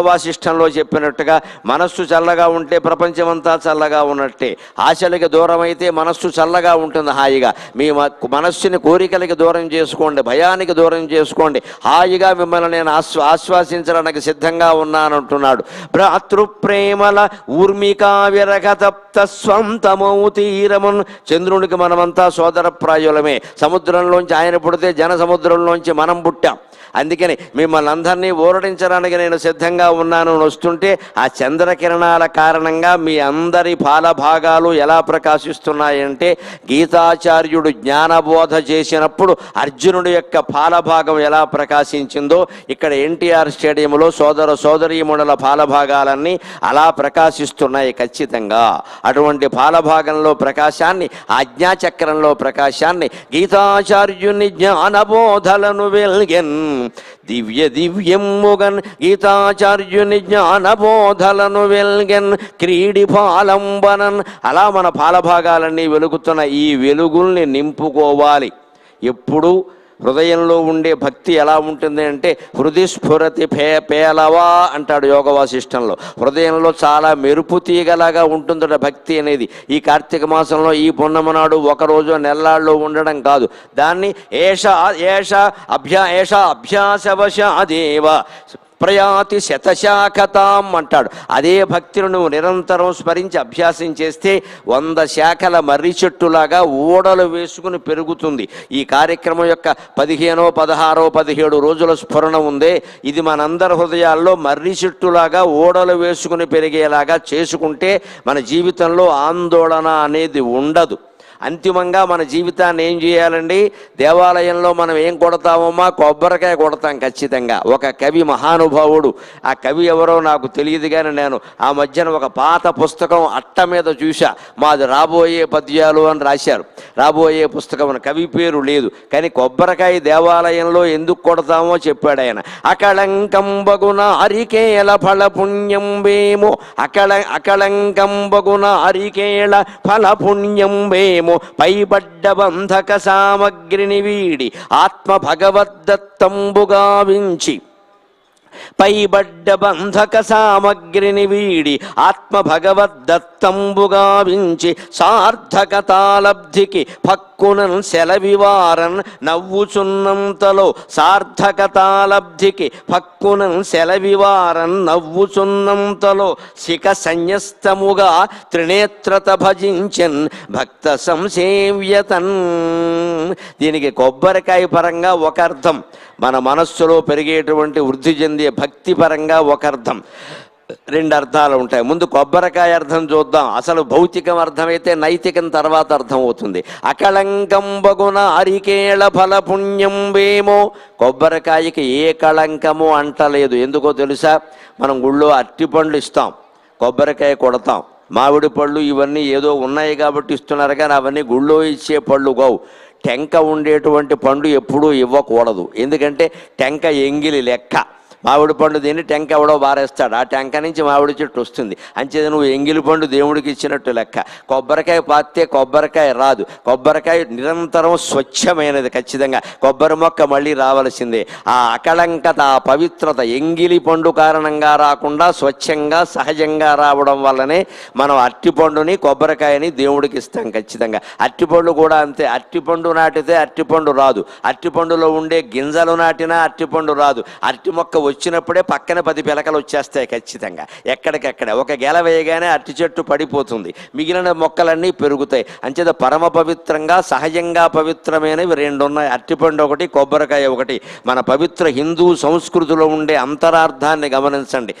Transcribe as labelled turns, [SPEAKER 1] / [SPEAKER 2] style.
[SPEAKER 1] వాసిష్టంలో చెప్పినట్టుగా మనస్సు చల్లగా ఉంటే ప్రపంచమంతా చల్లగా ఉన్నట్టే. ఆశలకి దూరం అయితే మనస్సు చల్లగా ఉంటుంది హాయిగా. మీ మనస్సుని కోరికలకి దూరం చేసుకోండి భయానికి దూరం చేసుకోండి. హాయిగా మిమ్మల్ని నేను ఆశ్వ ఆశ్వాసించడానికి సిద్ధంగా ఉన్నానంటున్నాడు. భ్రాతృప్రేమల ఊర్మికా విరగతప్త స్వంతమౌ తీరమున్ చంద్రునికి మనమంతా సోదర ప్రాయులమే సముద్రంలోంచి ఆయన పుడితే జన సముద్రంలోంచి మనం పుట్టాం. అందుకని మిమ్మల్ని అందరినీ ఊరడించడానికి నేను సిద్ధంగా ఉన్నాను వస్తుంటే ఆ చంద్రకిరణాల కారణంగా మీ అందరి పాలభాగాలు ఎలా ప్రకాశిస్తున్నాయంటే గీతాచార్యుడు జ్ఞానబోధ చేసినప్పుడు అర్జునుడి యొక్క పాలభాగం ఎలా ప్రకాశించిందో ఇక్కడ ఎన్టీఆర్ స్టేడియంలో సోదర సోదరీమణుల పాలభాగాలన్నీ అలా ప్రకాశిస్తున్నాయి ఖచ్చితంగా. అటువంటి పాలభాగంలో ప్రకాశాన్ని ఆజ్ఞాచక్రంలో ప్రకాశాన్ని గీతాచార్యుని జ్ఞానబోధలను వెల్గెన్ దివ్య దివ్యముగన్ గీతాచార్యుని జ్ఞానబోధలను వెల్గన్ క్రీడి పాలంబనన్ అలా మన పాలభాగాలన్నీ వెలుగుతున్న ఈ వెలుగుల్ని నింపుకోవాలి. ఎప్పుడు హృదయంలో ఉండే భక్తి ఎలా ఉంటుంది అంటే హృదయస్ఫురతి పే పేలవా అంటాడు యోగ వాసిష్టంలో హృదయంలో చాలా మెరుపు తీగలాగా ఉంటుందట భక్తి అనేది. ఈ కార్తీక మాసంలో ఈ పున్నమ నాడు ఒకరోజు నెల్లాళ్ళు ఉండడం కాదు. దాన్ని ఏష ఏష అభ్యా ఏష అభ్యాసవశాదేవ ప్రయాతి శతశాఖతాం అంటాడు. అదే భక్తిని నువ్వు నిరంతరం స్మరించి అభ్యాసం చేస్తే వంద శాఖల మర్రి చెట్టులాగా ఓడలు వేసుకుని పెరుగుతుంది. ఈ కార్యక్రమం యొక్క పదిహేనో పదహారో పదిహేడు రోజుల స్ఫురణ ఉందే. ఇది మనందరి హృదయాల్లో మర్రి చెట్టులాగా ఓడలు వేసుకుని పెరిగేలాగా చేసుకుంటే మన జీవితంలో ఆందోళన అనేది ఉండదు. అంతిమంగా మన జీవితాన్ని ఏం చేయాలండి? దేవాలయంలో మనం ఏం కొడతామమ్మా? కొబ్బరికాయ కొడతాం ఖచ్చితంగా. ఒక కవి మహానుభావుడు. ఆ కవి ఎవరో నాకు తెలియదు కానీ నేను ఆ మధ్యన ఒక పాత పుస్తకం అట్ట మీద చూశా. మాది రాబోయే పద్యాలు అని రాశారు. రాబోయే పుస్తకం కవి పేరు లేదు. కానీ కొబ్బరికాయ దేవాలయంలో ఎందుకు కొడతామో చెప్పాడు ఆయన. అకళంకంబగున అరికేల ఫల పుణ్యం వేమో అకళ అకళంకంబగున అరికేళ ఫల పుణ్యం వేమో పైబడ్డ బంధక సామగ్రిని వీడి ఆత్మ భగవద్దత్తంబుగా వించి. పైబడ్డ బంధక సామగ్రిని వీడి ఆత్మ భగవద్దత్తంబుగా వించి సార్థకతాలబ్ధికి పక్కునన్ సెలవివారన్ నవ్వుచున్నంతలో సార్థకతాలబ్ధికి పక్కునన్ సెలవివారన్ నవ్వుచున్నంతలో శిఖ సంయస్తముగా త్రినేత్రత భజించన్ భక్త సంసేవ్యతన్ దీనికి కొబ్బరికాయ పరంగా ఒక అర్థం. మన మనస్సులో పెరిగేటువంటి వృద్ధి చెందే భక్తిపరంగా ఒక అర్థం. రెండు అర్థాలు ఉంటాయి. ముందు కొబ్బరికాయ అర్థం చూద్దాం. అసలు భౌతికం అర్థమైతే నైతికం తర్వాత అర్థం అవుతుంది అకళంకం బగున అరికేళ ఫల పుణ్యం వేమో. కొబ్బరికాయకి ఏ కళంకము అంటలేదు. ఎందుకో తెలుసా? మనం గుళ్ళో అరటిపండ్లు ఇస్తాం. కొబ్బరికాయ కొడతాం. మామిడి పళ్ళు ఇవన్నీ ఏదో ఉన్నాయి కాబట్టి ఇస్తున్నారు కానీ అవన్నీ గుళ్ళో ఇచ్చే పళ్ళు కావు. టెంక ఉండేటువంటి పండు ఎప్పుడూ ఇవ్వకూడదు. ఎందుకంటే టెంక ఎంగిలి లెక్క. మామిడి పండు తిని టెంక ఎవడో బారేస్తాడు. ఆ టెంక నుంచి మామిడి చెట్టు వస్తుంది. అంచేది నువ్వు ఎంగిలి పండు దేవుడికి ఇచ్చినట్టు లెక్క. కొబ్బరికాయ పాతే కొబ్బరికాయ రాదు. కొబ్బరికాయ నిరంతరం స్వచ్ఛమైనది ఖచ్చితంగా. కొబ్బరి మొక్క మళ్ళీ రావలసిందే. ఆ అకళంకత ఆ పవిత్రత ఎంగిలి పండు కారణంగా రాకుండా స్వచ్ఛంగా సహజంగా రావడం వల్లనే మనం అరటిపండుని కొబ్బరికాయని దేవుడికి ఇస్తాం ఖచ్చితంగా. అరటిపండు కూడా అంతే. అరటిపండు నాటితే అరటిపండు రాదు. అరటిపండులో ఉండే గింజలు నాటినా అరటిపండు రాదు. అరటి మొక్క వచ్చినప్పుడే పక్కన పది పిలకలు వచ్చేస్తాయి ఖచ్చితంగా. ఎక్కడికెక్కడ. ఒక గెల వేయగానే అరటి చెట్టు పడిపోతుంది. మిగిలిన మొక్కలన్నీ పెరుగుతాయి. అంచేత పరమ పవిత్రంగా సహజంగా పవిత్రమైనవి రెండు ఉన్నాయి అరటిపండు ఒకటి కొబ్బరికాయ ఒకటి. మన పవిత్ర హిందూ సంస్కృతిలో ఉండే అంతరార్థాన్ని గమనించండి.